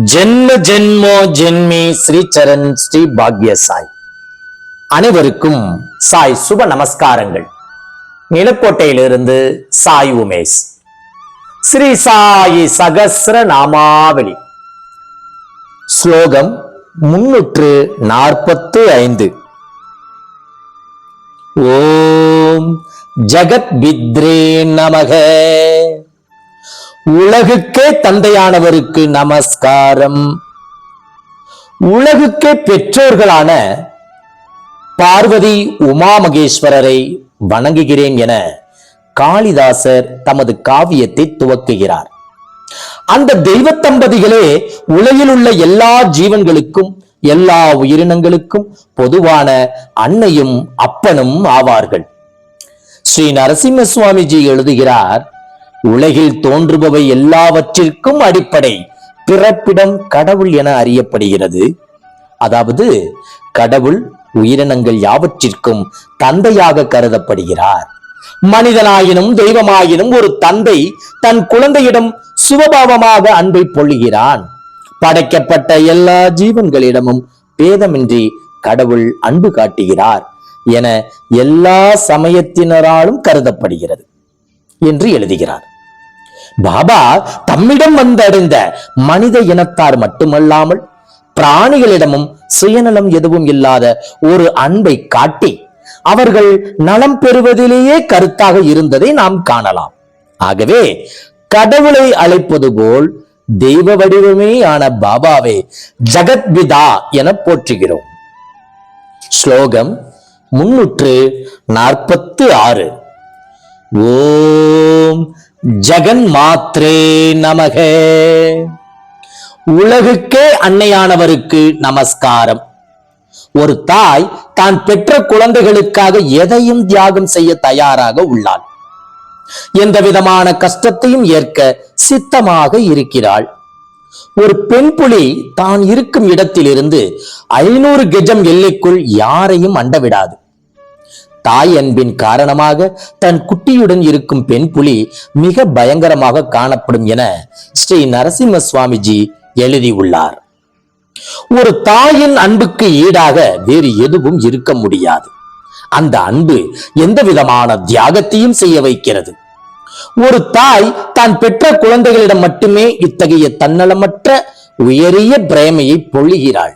ஜென்ம ஜென்மோ ஜென்மி ஸ்ரீ சரண் ஸ்ரீ பாக்ய சாய் அனைவருக்கும் சாய் சுப நமஸ்காரங்கள். நிலக்கோட்டையிலிருந்து சாய் உமேஷ். ஸ்ரீ சாயி சகசிர நாமாவளி. ஸ்லோகம் முன்னூற்று நாற்பத்து ஐந்து. ஓம் ஜகத் பித்ரே நமக. உலகுக்கே தந்தையானவருக்கு நமஸ்காரம். உலகுக்கே பெற்றோர்களான பார்வதி உமா மகேஸ்வரரை வணங்குகிறேன் என காளிதாசர் தமது காவியத்தை துவக்குகிறார். அந்த தெய்வ தம்பதிகளே உலகில் உள்ள எல்லா ஜீவன்களுக்கும் எல்லா உயிரினங்களுக்கும் பொதுவான அன்னையும் அப்பனும் ஆவார்கள். ஸ்ரீ நரசிம்ம சுவாமிஜி எழுதுகிறார் உலகில் தோன்றுபவை எல்லாவற்றிற்கும் அடிப்படை பிறப்பிடம் கடவுள் என அறியப்படுகிறது. அதாவது கடவுள் உயிரினங்கள் யாவற்றிற்கும் தந்தையாக கருதப்படுகிறார். மனிதனாயினும் தெய்வமாயினும் ஒரு தந்தை தன் குழந்தையிடம் சுபபாவமாக அன்பை பொழிகிறான். படைக்கப்பட்ட எல்லா ஜீவன்களிடமும் பேதமின்றி கடவுள் அன்பு காட்டுகிறார் என எல்லா சமயத்தினராலும் கருதப்படுகிறது என்று எழுதுகிறார். பாபா தம்மிடம் வந்தடைந்த மனித இனத்தார் மட்டுமல்லாமல் பிராணிகளிடமும் சுயநலம் எதுவும் இல்லாத ஒரு அன்பை காட்டி அவர்கள் நலம் பெறுவதிலேயே கருத்தாக இருந்ததை நாம் காணலாம். ஆகவே கடவுளை அழைப்பது போல் தெய்வ வடிவமே ஆன பாபாவை ஜகத்பிதா என போற்றுகிறோம். ஸ்லோகம் முன்னூற்று நாற்பத்து ஆறு. ஓ ஜெகன் மாத்ரே நமக. உலகுக்கே அன்னையானவருக்கு நமஸ்காரம். ஒரு தாய் தான் பெற்ற குழந்தைகளுக்காக எதையும் தியாகம் செய்ய தயாராக உள்ளாள். எந்த விதமான கஷ்டத்தையும் ஏற்க சித்தமாக இருக்கிறாள். ஒரு பெண் புலி தான் இருக்கும் இடத்திலிருந்து ஐநூறு கெஜம் எல்லைக்குள் யாரையும் அண்டவிடாது. தாய் அன்பின் காரணமாக தன் குட்டியுடன் இருக்கும் பெண் புலி மிக பயங்கரமாக காணப்படும் என ஸ்ரீ நரசிம்ம சுவாமிஜி எழுதியுள்ளார். ஒரு தாயின் அன்புக்கு ஈடாக வேறு எதுவும் இருக்க முடியாது. அந்த அன்பு எந்த விதமான தியாகத்தையும் செய்ய வைக்கிறது. ஒரு தாய் தான் பெற்ற குழந்தைகளிடம் மட்டுமே இத்தகைய தன்னலமற்ற உயரிய பிரேமையை பொழிகிறாள்.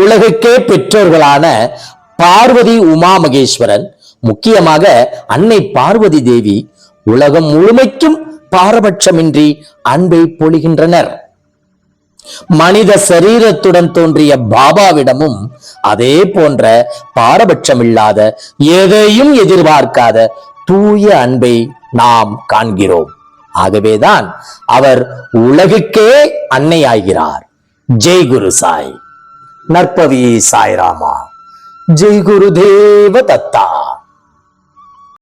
உலகுக்கே பெற்றோர்களான பார்வதி உமா மகேஸ்வரன் முக்கியமாக அன்னை பார்வதி தேவி உலகம் முழுமைக்கும் பாரபட்சமின்றி அன்பை பொழிகின்றனர். மனித சரீரத்துடன் தோன்றிய பாபாவிடமும் அதே போன்ற பாரபட்சமில்லாத எதையும் எதிர்பார்க்காத தூய அன்பை நாம் காண்கிறோம். ஆகவேதான் அவர் உலகுக்கே அன்னையாகிறார். ஜெய் குரு சாய். நற்பவி சாய்ராமா. ஜெய் குரு தேவ தத்தா